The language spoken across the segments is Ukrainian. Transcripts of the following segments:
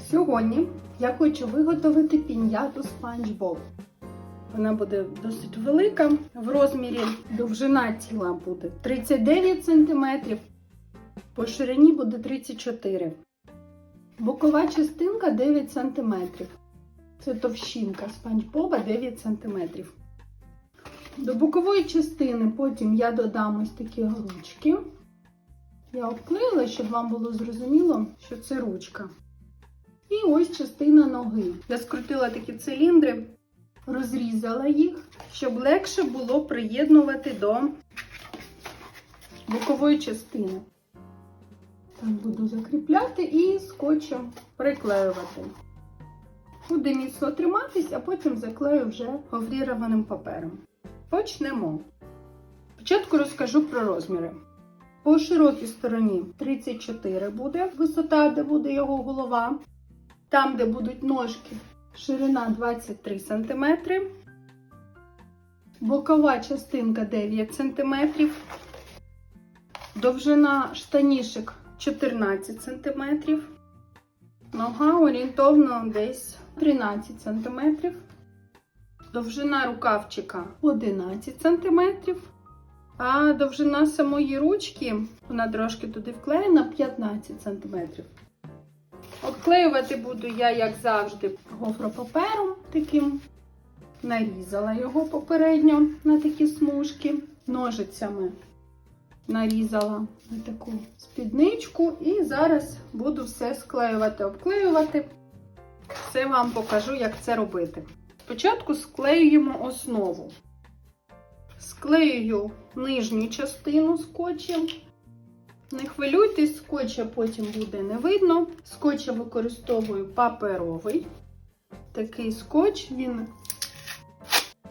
Сьогодні я хочу виготовити піньяту Спанч Боб. Вона буде досить велика. В розмірі довжина тіла буде 39 см, по ширині буде 34 Бокова частинка 9 см. Це товщинка Спанч Боба 9 см. До бокової частини потім я додам ось такі ручки. Я обклеїла, щоб вам було зрозуміло, що це ручка. І ось частина ноги. Я скрутила такі циліндри, розрізала їх, щоб легше було приєднувати до бокової частини. Так буду закріпляти і скотчем приклеювати. Буде міцно триматись, а потім заклею вже гофрірованим папером. Почнемо. Спочатку розкажу про розміри. По широкій стороні 34 буде висота, де буде його голова. Там, де будуть ножки, ширина 23 см. Бокова частинка 9 см. Довжина штанішек 14 см. Нога орієнтовно десь 13 см. Довжина рукавчика 11 см. А довжина самої ручки, вона трошки туди вклеєна, 15 см. Обклеювати буду я, як завжди, гофропапером таким. Нарізала його попередньо на такі смужки, ножицями нарізала на таку спідничку і зараз буду все склеювати, обклеювати. Все вам покажу, як це робити. Спочатку склеюємо основу. Склеюю нижню частину скотчем. Не хвилюйтесь, скотча потім буде не видно. Скотч я використовую паперовий. Такий скотч, він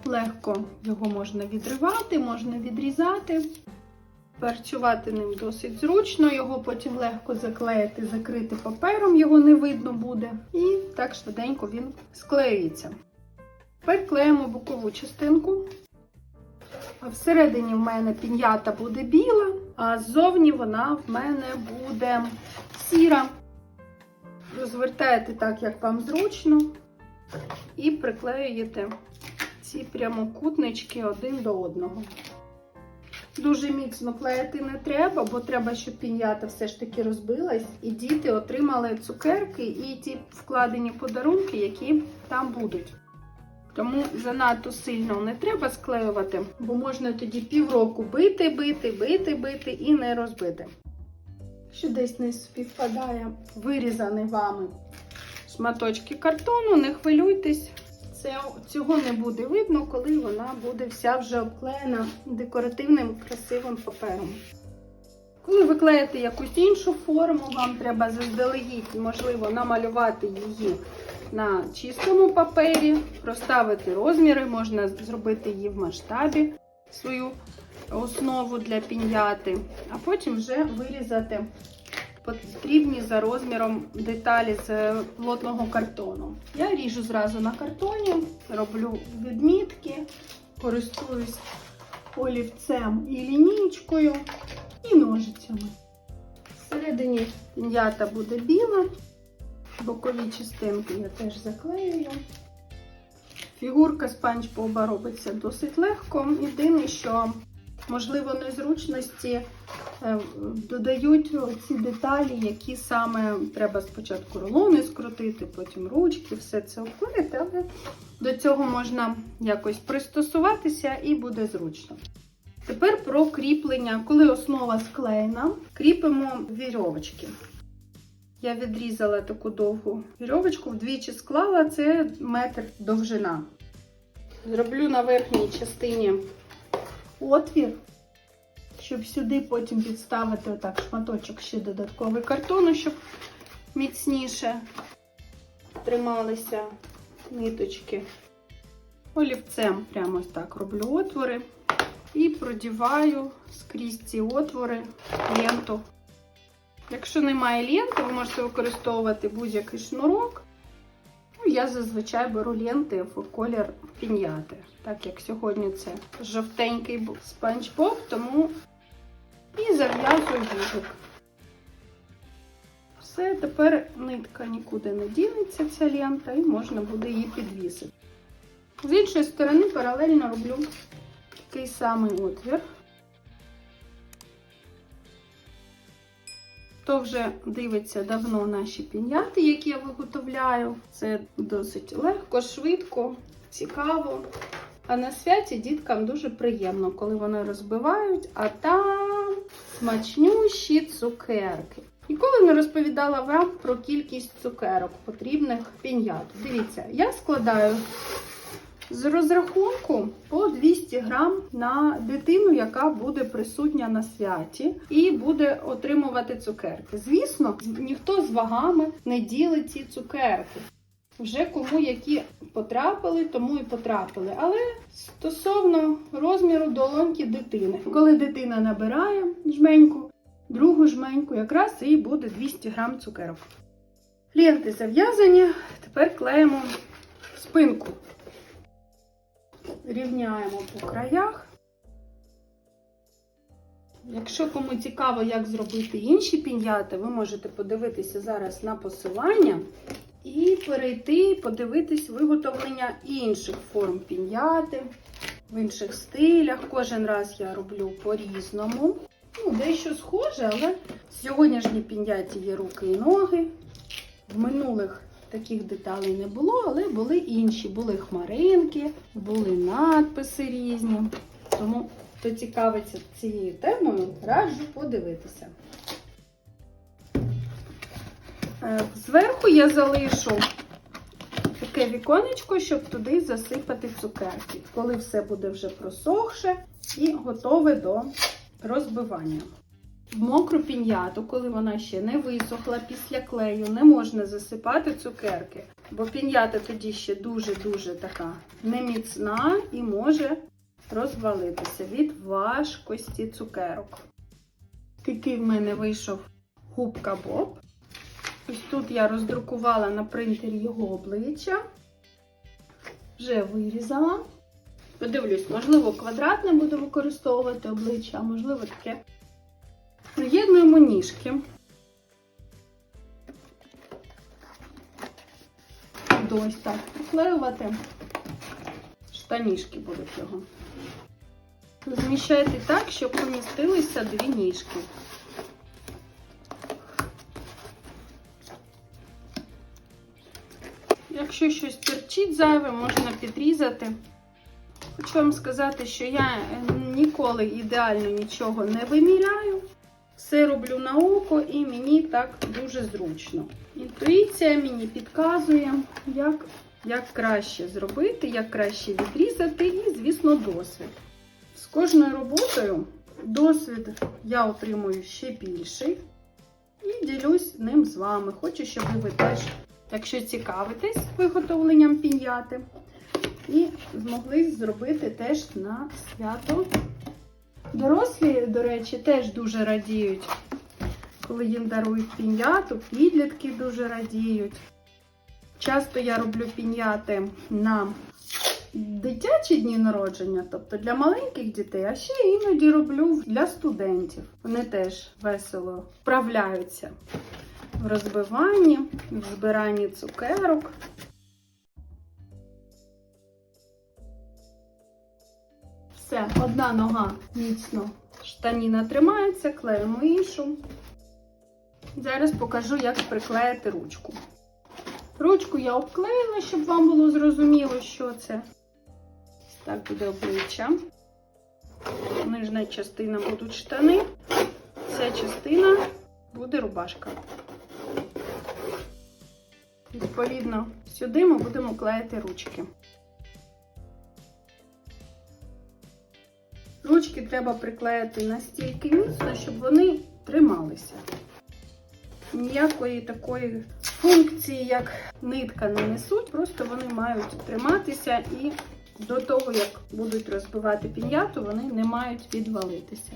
легко його можна відривати, можна відрізати. Працювати ним досить зручно, його потім легко заклеїти, закрити папером, його не видно буде. І так швиденько він склеюється. Тепер клеїмо бокову частинку. Всередині в мене пін'ята буде біла, а ззовні вона в мене буде сіра. Розвертаєте так, як вам зручно, і приклеюєте ці прямокутнички один до одного. Дуже міцно клеїти не треба, бо треба, щоб пін'ята все ж таки розбилась, і діти отримали цукерки і ті вкладені подарунки, які там будуть. Тому занадто сильно не треба склеювати, бо можна тоді півроку бити, бити, бити, бити і не розбити. Що десь не співпадає вирізаний вами шматочки картону, не хвилюйтесь, це, цього не буде видно, коли вона буде вся вже обклеєна декоративним красивим папером. Коли ви клеїте якусь іншу форму, вам треба заздалегідь, можливо, намалювати її на чистому папері, розставити розміри, можна зробити її в масштабі, свою основу для пін'яти, а потім вже вирізати потрібні за розміром деталі з плотного картону. Я ріжу зразу на картоні, роблю відмітки, користуюсь олівцем і лінійкою, і ножицями. Всередині пін'ята буде біла. Бокові частинки я теж заклеюю. Фігурка спанч Боба робиться досить легко. Єдине, що, можливо, незручності е, додають ці деталі, які саме треба спочатку рулони скрутити, потім ручки, все це обклеїти, але до цього можна якось пристосуватися і буде зручно. Тепер про кріплення. Коли основа склеєна, кріпимо вірьовочки. Я відрізала таку довгу вірьовочку, вдвічі склала, це метр довжина. Зроблю на верхній частині отвір, щоб сюди потім підставити отак шматочок ще додатковий картону, щоб міцніше трималися ниточки. Олівцем прямо ось так роблю отвори і продіваю скрізь ці отвори ленту. Якщо немає ленти, ви можете використовувати будь-який шнурок. Ну, Я зазвичай беру ленти в колір піньяти. Так як сьогодні це жовтенький спанч Боб, тому і зав'язую вузик. Все, тепер нитка нікуди не дінеться, ця лента, і можна буде її підвісити. З іншої сторони паралельно роблю такий самий отвір. Хто вже дивиться давно наші пін'яти, які я виготовляю, це досить легко, швидко, цікаво. А на святі діткам дуже приємно, коли вони розбивають, а там смачнющі цукерки. Ніколи не розповідала вам про кількість цукерок, потрібних пін'ят. Дивіться, я складаю з розрахунку по 200 грам на дитину, яка буде присутня на святі і буде отримувати цукерки. Звісно, ніхто з вагами не ділить ці цукерки. Вже кому які потрапили, тому і потрапили. Але стосовно розміру долоньки дитини, коли дитина набирає жменьку, другу жменьку, якраз і буде 200 грам цукерок. Ленти зав'язані, тепер клеїмо спинку. Рівняємо по краях. Якщо кому цікаво, як зробити інші пін'яти, ви можете подивитися зараз на посилання і перейти, подивитись виготовлення інших форм пін'яти в інших стилях. Кожен раз я роблю по-різному. Ну, дещо схоже, але в сьогоднішній пін'яті є руки і ноги. В минулих таких деталей не було, але були інші. Були хмаринки, були надписи різні. Тому, хто цікавиться цією темою, раджу подивитися. Е, Зверху я залишу таке віконечко, щоб туди засипати цукерки, коли все буде вже просохше і готове до розбивання. Мокру пін'яту, коли вона ще не висохла після клею, не можна засипати цукерки, бо пін'ята тоді ще дуже-дуже така неміцна і може розвалитися від важкості цукерок. Такий в мене вийшов губка Боб. Ось тут я роздрукувала на принтері його обличчя. Вже вирізала. Подивлюсь, можливо, квадратне буду використовувати обличчя, а можливо, таке. Приєднуємо ніжки. Буду так приклеювати. Штанішки будуть його. Зміщайте так, щоб помістилися дві ніжки. Якщо щось терчить зайве, можна підрізати. Хочу вам сказати, що я ніколи ідеально нічого не виміряю. Все роблю на око і мені так дуже зручно. Інтуїція мені підказує, як, як краще зробити, як краще відрізати, і, звісно, досвід. З кожною роботою досвід я отримую ще більший і ділюсь ним з вами. Хочу, щоб ви теж, якщо цікавитесь виготовленням пін'яти, і змогли зробити теж на свято. Дорослі, до речі, теж дуже радіють, коли їм дарують пін'яту, підлітки дуже радіють. Часто я роблю пін'яти на дитячі дні народження, тобто для маленьких дітей, а ще іноді роблю для студентів. Вони теж весело вправляються в розбиванні, в збиранні цукерок. Все, одна нога міцно штаніна тримається, клеїмо іншу. Зараз покажу, як приклеїти ручку. Ручку я обклеїла, щоб вам було зрозуміло, що це. Так буде обличчя. Нижня частина будуть штани. Ця частина буде рубашка. Відповідно, сюди ми будемо клеїти ручки. Ручки треба приклеїти настільки міцно, щоб вони трималися. Ніякої такої функції, як нитка, не несуть, просто вони мають триматися і до того, як будуть розбивати пін'яту, вони не мають відвалитися.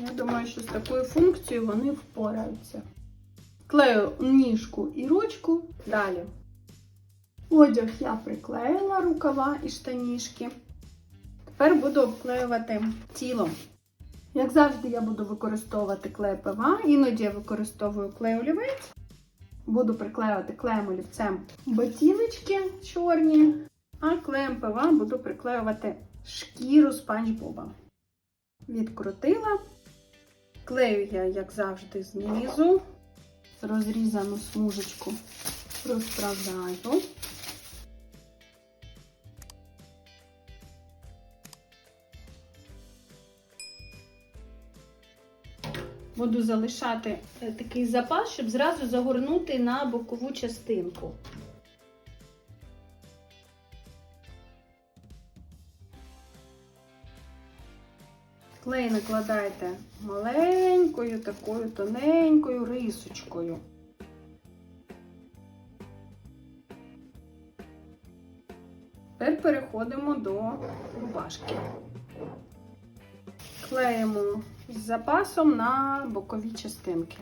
Я думаю, що з такою функцією вони впораються. Клею ніжку і ручку далі. Одяг я приклеїла рукава і штанішки. Тепер буду обклеювати тіло. Як завжди, я буду використовувати клей ПВА, іноді я використовую клей олівець. Буду приклеювати клеєм олівцем ботиночки чорні, а клеєм ПВА буду приклеювати шкіру спанч Боба. Відкрутила. Клею я, як завжди, знизу. Розрізану смужечку розправляю. Буду залишати е, такий запас, щоб зразу загорнути на бокову частинку. Клей накладайте маленькою такою тоненькою рисочкою. Тепер переходимо до рубашки. Клеїмо з запасом на бокові частинки.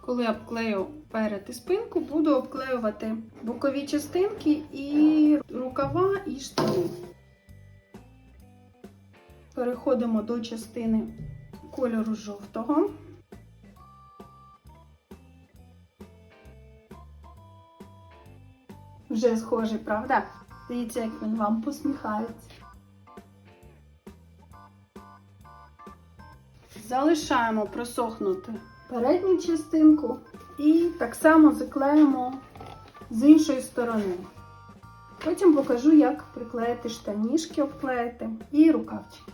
Коли обклею перед і спинку, буду обклеювати бокові частинки і рукава, і штани. Переходимо до частини кольору жовтого. Вже схожий, правда? Дивіться, як він вам посміхається. Залишаємо просохнути передню частинку і так само заклеїмо з іншої сторони. Потім покажу, як приклеїти штанішки, обклеїти і рукавчики.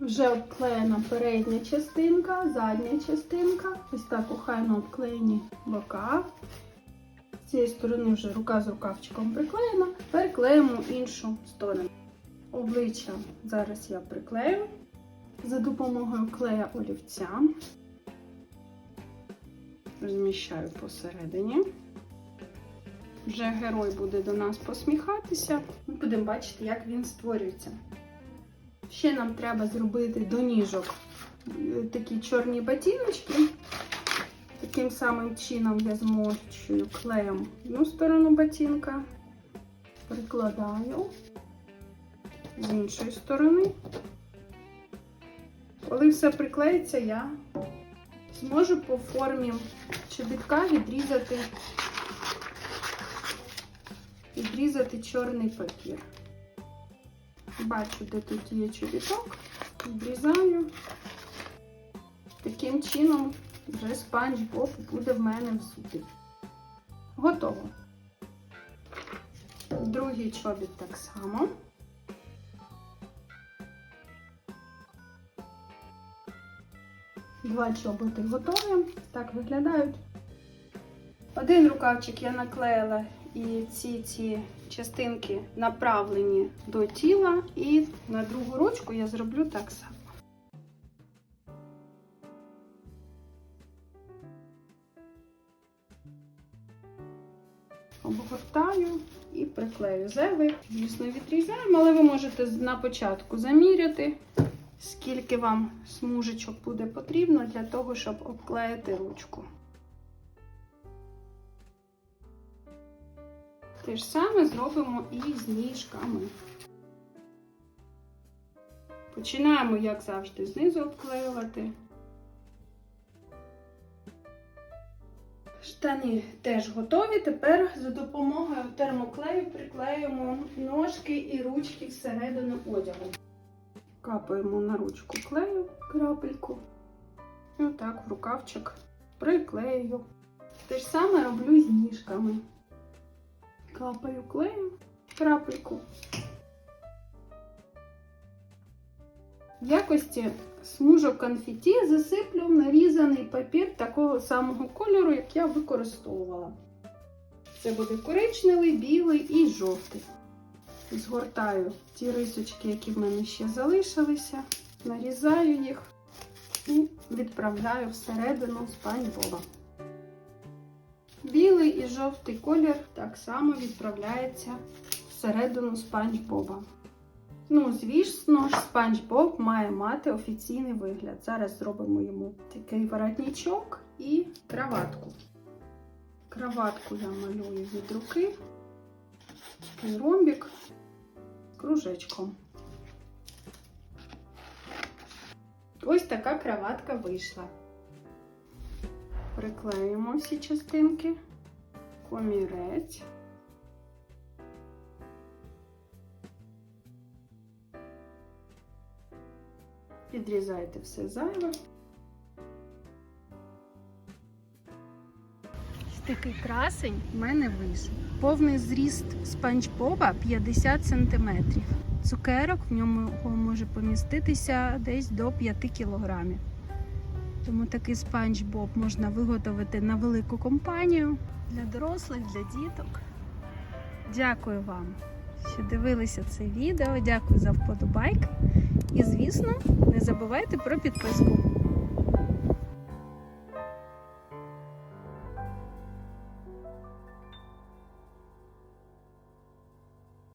Вже обклеєна передня частинка, задня частинка. Ось так охайно обклеєні бока. Цієї сторони вже рука з рукавчиком приклеєна. Тепер клеїмо іншу сторону. Обличчя зараз я приклею за допомогою клея олівця. Розміщаю посередині. Вже герой буде до нас посміхатися. Ми будемо бачити, як він створюється. Ще нам треба зробити до ніжок е, такі чорні ботиночки. Таким самим чином я змочую клеєм одну сторону ботинка, прикладаю з іншої сторони. Коли все приклеїться, я зможу по формі чобітка відрізати, відрізати чорний папір. Бачу, де тут є чобіток, відрізаю. Таким чином вже спанч Боб буде в мене взутий. Готово. Другий чобіт так само. Два чоботи готові. Так виглядають. Один рукавчик я наклеїла і ці ці частинки направлені до тіла, і на другу ручку я зроблю так само. Обгортаю і приклею зеви. Звісно, відрізаємо, але ви можете на початку заміряти, скільки вам смужечок буде потрібно для того, щоб обклеїти ручку. Те ж саме зробимо і з ніжками. Починаємо, як завжди, знизу обклеювати. Штани теж готові. Тепер за допомогою термоклею приклеїмо ножки і ручки всередину одягу. Капаємо на ручку клею крапельку. Отак в рукавчик приклею. Те ж саме роблю з ніжками. Капаю клею крапельку. В якості смужок конфеті засиплю нарізаний папір такого самого кольору, як я використовувала. Це буде коричневий, білий і жовтий. Згортаю ті рисочки, які в мене ще залишилися, нарізаю їх і відправляю всередину спань Боба. Білий і жовтий колір так само відправляється всередину спанч Боба. Ну, звісно ж, спанч Боб має мати офіційний вигляд. Зараз зробимо йому такий воротничок і краватку. Краватку я малюю від руки, такий ромбик кружечком. Ось така кроватка вийшла. Приклеїмо всі частинки. Комірець. Підрізайте все зайве. Такий красень в мене вийшов. Повний зріст спанч Боба 50 см. Цукерок в ньому може поміститися десь до 5 кілограмів. Тому такий спанч Боб можна виготовити на велику компанію для дорослих, для діток. Дякую вам, що дивилися це відео. Дякую за вподобайк. І, звісно, не забувайте про підписку.